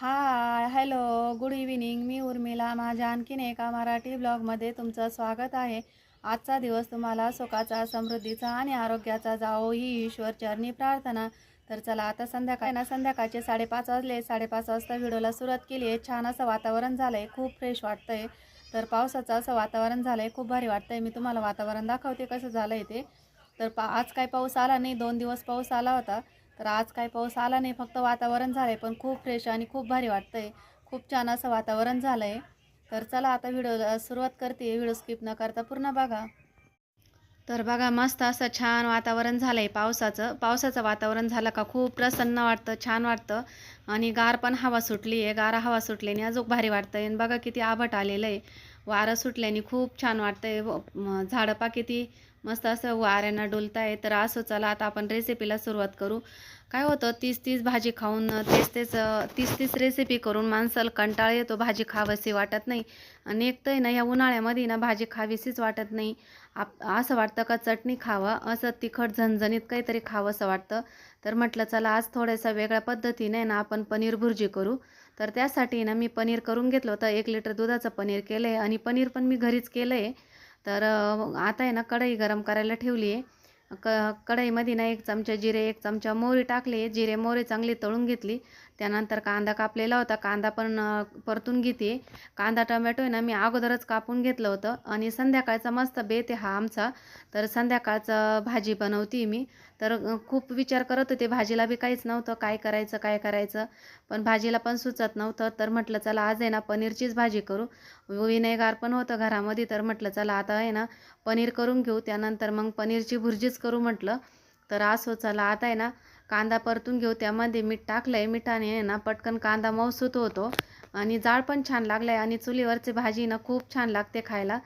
हाय hello good evening मी उर्मिला. माझ्या आणखीन एका मराठी ब्लॉगमध्ये तुमचं स्वागत आहे. आजचा दिवस तुम्हाला सुखाचा समृद्धीचा आणि आरोग्याचा जावो ही ईश्वर चरणी प्रार्थना. तर चला आता संध्याकाळ ना संध्याकाळचे साडेपाच वाजले. साडेपाच वाजता व्हिडिओला सुरुवात केली आहे छान असं वातावरण झालं आहे खूप फ्रेश वाटतं आहे तर पावसाचं असं वातावरण झालं आहे खूप भारी वाटतं आहे मी तुम्हाला वातावरण दाखवते कसं झालं आहे ते. तर पा आज काय पाऊस आला नाही. दोन दिवस पाऊस आला होता. तर आज काय पाऊस आला नाही फक्त वातावरण झालं आहे पण खूप फ्रेश आणि खूप भारी वाटतं आहे खूप छान असं वातावरण झालं आहे तर चला आता व्हिडिओ सुरुवात करते. व्हिडिओ स्किप न करता पूर्ण बघा. तर बघा मस्त असं छान वातावरण झालं आहे पावसाचं. पावसाचं वातावरण झालं का खूप प्रसन्न वाटतं छान वाटतं. आणि गार पण हवा सुटली आहे गार हवा सुटल्याने अजून भारी वाटतं आहे आणि बघा किती आभट आलेलं आहे वारं सुटल्याने खूप छान वाटतं आहे झाडं पा किती मस्त असं वाऱ्यांना डुलत आहे तर असं चला आता आपण रेसिपीला सुरुवात करू. काय होतं तीस तीस भाजी खाऊन तेच तेच तीस तीस रेसिपी करून माणसाला कंटाळा येतो भाजी खावीशी वाटत नाही. आणि एक तर आहे ना या उन्हाळ्यामध्ये ना भाजी खावीशीच वाटत नाही. आप असं वाटतं का चटणी खावं असं तिखट झणझणीत काहीतरी खावं असं वाटतं. तर म्हटलं चला आज थोड्यासा वेगळ्या पद्धतीने ना आपण पनीर भुर्जी करू. तर त्यासाठी ना मी पनीर करून घेतलं होतं. एक लिटर दुधाचं पनीर केलं आहे आणि पनीर पण मी घरीच केलं आहे तर आता आहे ना कढई गरम करायला ठेवली आहे क कढईमध्ये ना एक चमचा जिरे एक चमचा मोहरी टाकले जिरे मोहरी चांगली तळून घेतली. त्यानंतर कांदा कापलेला होता. कांदा पण परतून घेते कांदा टोमॅटो आहे ना मी अगोदरच कापून घेतलं होतं. आणि संध्याकाळचा मस्त बेत हा आमचा. तर संध्याकाळचं भाजी बनवते मी. तर खूप विचार करत होते. भाजीला बी काहीच नव्हतं. काय करायचं काय करायचं? पण भाजीला पण सुचत नव्हतं. तर म्हटलं चला आज आहे ना पनीरचीच भाजी करू. विनेगार पण होतं घरामध्ये. तर म्हटलं चला आता आहे ना पनीर करून घेऊ. त्यानंतर मग पनीरची भुर्जीच करू म्हटलं. तर असो चला आता आहे ना कांदा परतून घेऊ. त्यामध्ये मीठ टाकलं आहे मिठाने आहे ना पटकन कांदा मऊसूत होतो. आणि जाळ पण छान लागला आहे आणि चुलीवरची भाजी ना खूप छान लागते खायला.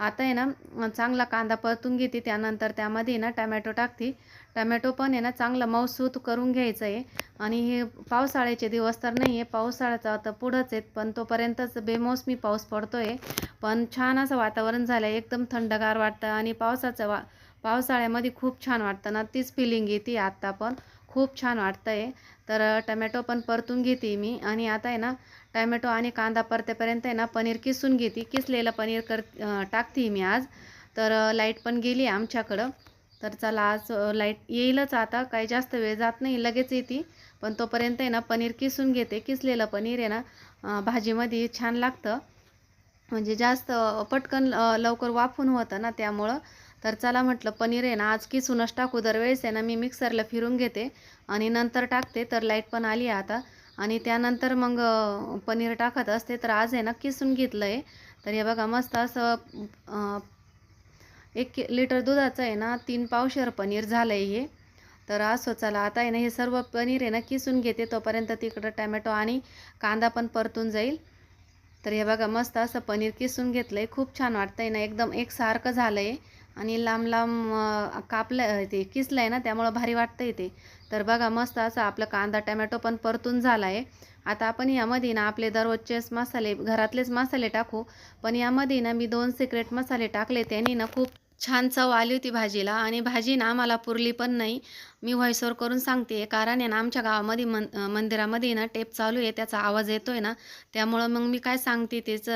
आता आहे ना चांगला कांदा परतून घेते त्यानंतर त्यामध्ये ना टमॅटो टाकते. टमॅटो पण आहे ना चांगलं मऊसूत करून घ्यायचं आहे. आणि हे पावसाळ्याचे दिवस तर नाही आहे पावसाळ्याचा आता पुढंच आहेत पण तोपर्यंतच बेमोसमी पाऊस पडतो आहे पण छान असं वातावरण झालं आहे एकदम थंडगार वाटतं आणि पावसाचं वा पावसाळ्यामध्ये खूप छान वाटतं ना तीच फिलिंग येते आत्ता पण. खूप छान वाटतं आहे तर टमॅटो पण परतून घेते मी. आणि आता आहे ना टमॅटो आणि कांदा परतेपर्यंत आहे ना पनीर किसून घेते. किसलेलं पनीर कर टाकते मी आज. तर लाइट पण गेली आहे आमच्याकडं. तर चला आज लाइट येईलच आता. काही जास्त वेळ जात नाही लगेच येते. पण तोपर्यंत आहे ना पनीर किसून घेते. किसलेलं पनीर आहे ना भाजीमध्ये छान लागतं. म्हणजे जास्त पटकन लवकर वाफून होतं ना त्यामुळं. तर चला म्हटलं पनीर आहे ना आज किसूनच टाकू. दरवेळेस आहे ना मी मिक्सरला फिरून घेते आणि नंतर टाकते तर लाइट पण आली आहे आता. आणि त्यानंतर मग पनीर टाकत असते तर आज आहे ना किसून घेतलं आहे तर हे बघा मस्त असं एक लिटर दुधाचं आहे ना तीन पावशेर पनीर झालं आहे हे. तर असं चला आता आहे ना हे सर्व पनीर आहे ना किसून घेते. तोपर्यंत तिकडं टमॅटो आणि कांदा पण परतून जाईल. तर हे बघा मस्त असं पनीर किसून घेतलं आहे खूप छान वाटतं आहे ना एकदम एकसारखं झालं आहे आणि लांब लांब कापलं ते किसलं आहे ना त्यामुळं भारी वाटतं आहे ते. तर बघा मस्त असं आपलं कांदा टमॅटो पण परतून झाला आहे आता आपण यामध्ये ना आपले दररोजचेच मसाले घरातलेच मसाले टाकू. पण यामध्ये ना मी दोन सिक्रेट मसाले टाकले त्यांनी ना खूप छान चव आली होती भाजीला आणि भाजी ना मला पुरली पण नाही. मी व्हॉइसवर करून सांगते कारण आहे ना आमच्या गावामध्ये मन मंदिरामध्ये ना टेप चालू आहे त्याचा आवाज येतो आहे ना त्यामुळं मग मी काय सांगते तेच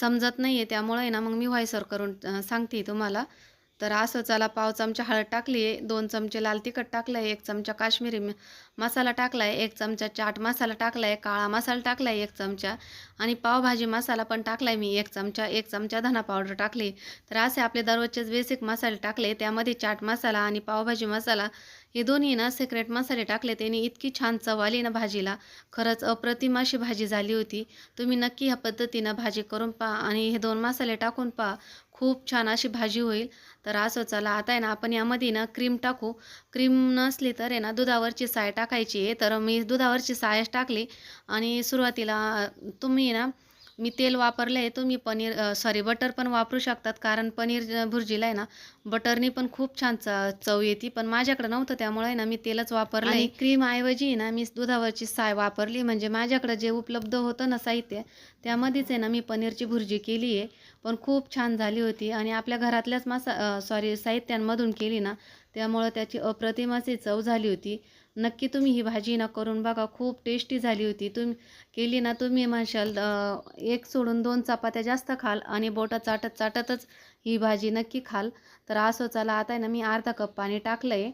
समजत नाही आहे त्यामुळं आहे ना मग मी व्हॉइसवर करून सांगते तुम्हाला. तर असं चला पाव चमचा हळद टाकली आहे दोन चमचे लाल तिखट टाकलं आहे एक चमचा काश्मीरी मसाला टाकला आहे एक चमचा चाट मसाला टाकला आहे काळा मसाला टाकला आहे एक चमचा. आणि पावभाजी मसाला पण टाकला आहे मी एक चमचा एक चमचा धना पावडर टाकली. तर असे आपले दररोजचेच बेसिक मसाले टाकले त्यामध्ये चाट मसाला आणि पावभाजी मसाला हे दोन्ही ना सिक्रेट मसाले टाकले त्याने इतकी छान चव आली ना भाजीला. खरंच अप्रतिम अशी भाजी झाली होती. तुम्ही नक्की ह्या पद्धतीनं भाजी करून पहा आणि हे दोन मसाले टाकून पहा. खूप छान अशी भाजी होईल. तर असं चला. आता आहे ना आपण यामध्ये ना क्रीम टाकू. क्रीम नसली तर आहे ना दुधावरची साय टाकायची आहे. तर मी दुधावरची सायच टाकली आणि सुरुवातीला तुम्ही ना मी तेल वापरलं आहे तुम्ही पनीर सॉरी बटर पण वापरू शकतात. कारण पनीर भुर्जीला आहे ना बटरनी पण खूप छान च चव येते. पण माझ्याकडे नव्हतं त्यामुळे आहे ना मी तेलच वापरलं आणि क्रीम ऐवजी ना मी दुधावरची साय वापरली. म्हणजे माझ्याकडे जे उपलब्ध होतं ना साहित्य त्यामध्येच आहे ना मी पनीरची भुर्जी केली आहे. पण खूप छान झाली होती. आणि आपल्या घरातल्याच मसा सॉरी साहित्यांमधून केली ना त्यामुळं त्याची अप्रतिम अशी चव झाली होती. नक्की तुम्ही ही भाजी ना करून बघा खूप टेस्टी झाली होती. तुम्ही केली ना तुम्ही म्हणशाल एक सोडून दोन चपात्या जास्त खाल आणि बोटं चाटत चाटतच ही भाजी नक्की खाल. तर असं चला आता आहे ना मी अर्धा कप पाणी टाकलं आहे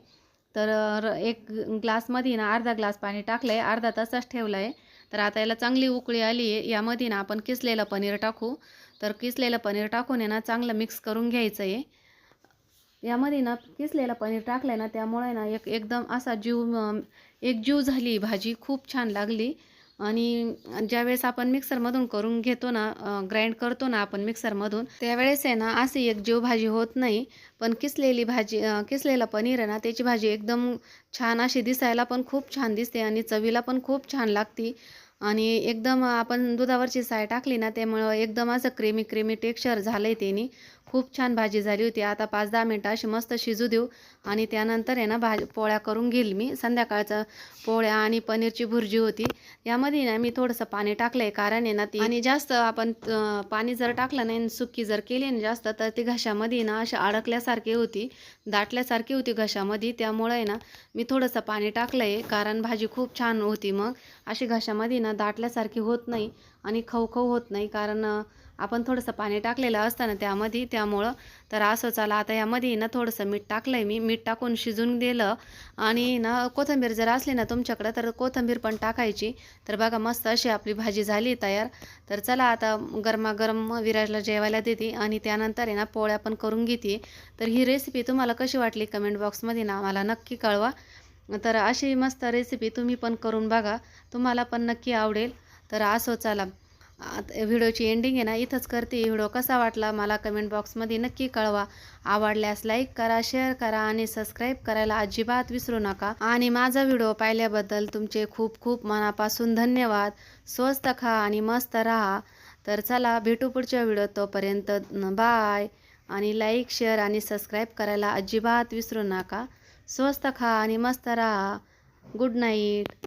तर एक ग्लासमध्ये ना अर्धा ग्लास पाणी टाकलं आहे अर्धा तासच ठेवलं आहे तर आता याला चांगली उकळी आली आहे. यामध्ये ना आपण किसलेलं पनीर टाकू. तर किसलेलं पनीर टाकून आहे ना चांगलं मिक्स करून घ्यायचं आहे यामध्ये ना किसलेलं पनीर टाकलं आहे ना त्यामुळे ना एक एकदम असा जीव एक जीव झाली भाजी. खूप छान लागली. आणि ज्यावेळेस आपण मिक्सरमधून करून घेतो ना ग्राइंड करतो ना आपण मिक्सरमधून त्यावेळेस आहे ना अशी एक जीव भाजी होत नाही. पण किसलेली भाजी किसलेलं पनीर आहे ना त्याची भाजी एकदम छान अशी दिसायला पण खूप छान दिसते आणि चवीला पण खूप छान लागते. आणि एकदम आपण दुधावरची साय टाकली ना त्यामुळं एकदम असं क्रेमी क्रेमी टेक्स्चर झालं आहे त्याने. खूप छान भाजी झाली होती. आता पाच दहा मिनटं अशी मस्त शिजू देऊ. आणि त्यानंतर आहे ना भाजी पोळ्या करून घेईल मी. संध्याकाळचं पोळ्या आणि पनीरची भुर्जी होती. यामध्ये ना मी थोडंसं पाणी टाकलं आहे कारण आहे ना ती आणि जास्त आपण पाणी जर टाकलं नाही सुक्की सुकी जर केली ना जास्त तर ती घशामध्ये ना अशी अडकल्यासारखी होती. दाटल्यासारखी होती घशामध्ये. त्यामुळे आहे ना मी थोडंसं पाणी टाकलं आहे कारण भाजी खूप छान होती मग. अशी घशामध्ये ना दाटल्यासारखी होत नाही आणि खवखव होत नाही. कारण आपण थोडंसं पाणी टाकलेलं असतं ना त्यामध्ये त्यामुळं तर असं चला. आता यामध्ये ना थोडंसं मीठ टाकलं आहे मी. मीठ टाकून शिजून दिलं आणि ना कोथिंबीर जर असली ना तुमच्याकडं तर कोथिंबीर पण टाकायची. तर बघा मस्त अशी आपली भाजी झाली तयार. तर चला आता गरमागरम विराजला जेवायला देते. आणि त्यानंतर आहे ना पोळ्या पण करून घेते. तर ही रेसिपी तुम्हाला कशी वाटली कमेंट बॉक्समध्ये ना मला नक्की कळवा. तर अशी मस्त रेसिपी तुम्ही पण करून बघा. तुम्हाला पण नक्की आवडेल. तर असो चला. आता व्हिडिओची एंडिंग आहे ना इथंच करते. व्हिडिओ कसा वाटला मला कमेंट बॉक्समध्ये नक्की कळवा. आवडल्यास लाईक करा शेअर करा आणि सबस्क्राईब करायला अजिबात विसरू नका. आणि माझा व्हिडिओ पाहिल्याबद्दल तुमचे खूप खूप मनापासून धन्यवाद. स्वस्त खा आणि मस्त राहा. तर चला भेटू पुढच्या व्हिडिओ तोपर्यंत बाय आणि लाईक शेअर आणि सबस्क्राईब करायला अजिबात विसरू नका. स्वस्त खा आणि मस्त राहा. Good night